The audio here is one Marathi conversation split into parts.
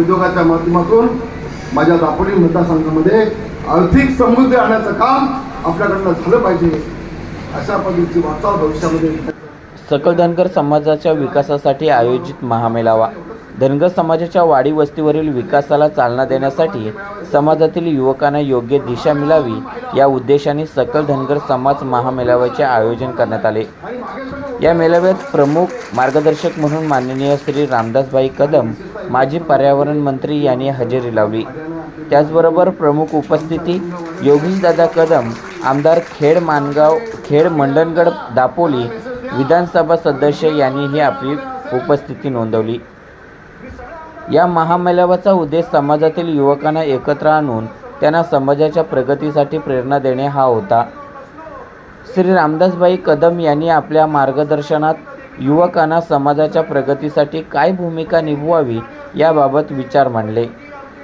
उद्योगाच्या माध्यमातून माझ्या दापोली मतदारसंघामध्ये आर्थिक समृद्धी आणण्याचं काम आपल्याकडनं झालं पाहिजे. अशा पद्धतीची वाटचाल भविष्यामध्ये सकल धनगर समाजाच्या विकासासाठी आयोजित महामेळावा. धनगर समाजाच्या वाडी वस्तीवरील विकासाला चालना देण्यासाठी समाजातील युवकांना योग्य दिशा मिळावी या उद्देशाने सकल धनगर समाज महामेळाव्याचे आयोजन करण्यात आले. या मेळाव्यात प्रमुख मार्गदर्शक म्हणून माननीय श्री रामदासभाई कदम माजी पर्यावरण मंत्री यांनी हजेरी लावली. त्याचबरोबर प्रमुख उपस्थिती योगीशदादा कदम आमदार खेड मानगाव खेड मंडणगड दापोली विधानसभा सदस्य यांनीही आपली उपस्थिती नोंदवली. या महामेळाव्याचा उद्देश समाजातील युवकांना एकत्र आणून त्यांना समाजाच्या प्रगतीसाठी प्रेरणा देणे हा होता. श्री रामदासबाई कदम यांनी आपल्या मार्गदर्शनात युवकांना समाजाच्या प्रगतीसाठी काय भूमिका निभवावी याबाबत विचार मांडले.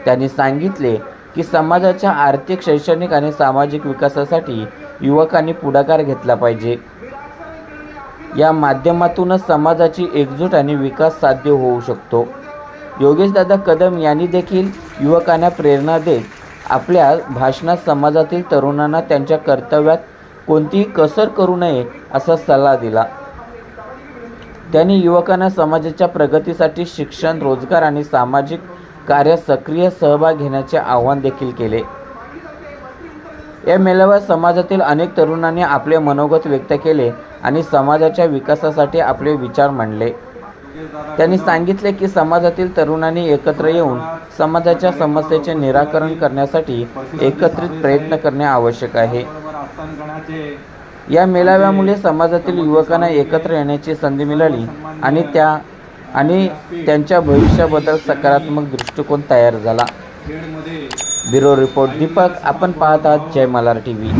त्यांनी सांगितले की समाजाच्या आर्थिक शैक्षणिक आणि सामाजिक विकासासाठी युवकांनी पुढाकार घेतला पाहिजे. या माध्यमातूनच समाजाची एकजूट आणि विकास साध्य होऊ शकतो. योगेशदादा कदम यांनी देखील युवकांना प्रेरणा देत आपल्या भाषणात समाजातील तरुणांना त्यांच्या कर्तव्यात कोणतीही कसर करू नये असा सल्ला दिला. त्यांनी युवकांना समाजाच्या प्रगतीसाठी शिक्षण रोजगार आणि सामाजिक कार्यात सक्रिय सहभाग घेण्याचे आवाहन देखील केले. या मेळाव्यात समाजातील अनेक तरुणांनी आपले मनोगत व्यक्त केले आणि समाजाच्या विकासासाठी आपले विचार मांडले. त्यांनी सांगितले की समाजातील तरुणांनी एकत्र येऊन समाजाच्या समस्येचे निराकरण करण्यासाठी एकत्रित प्रयत्न करणे आवश्यक आहे. या मेळाव्यामुळे समाजातील युवकांना एकत्र येण्याची संधी मिळाली आणि त्या आणि त्यांच्या भविष्याबद्दल सकारात्मक दृष्टिकोन तयार झाला. ब्युरो रिपोर्ट दीपक आपण पाहत आहात जय मलार टी व्ही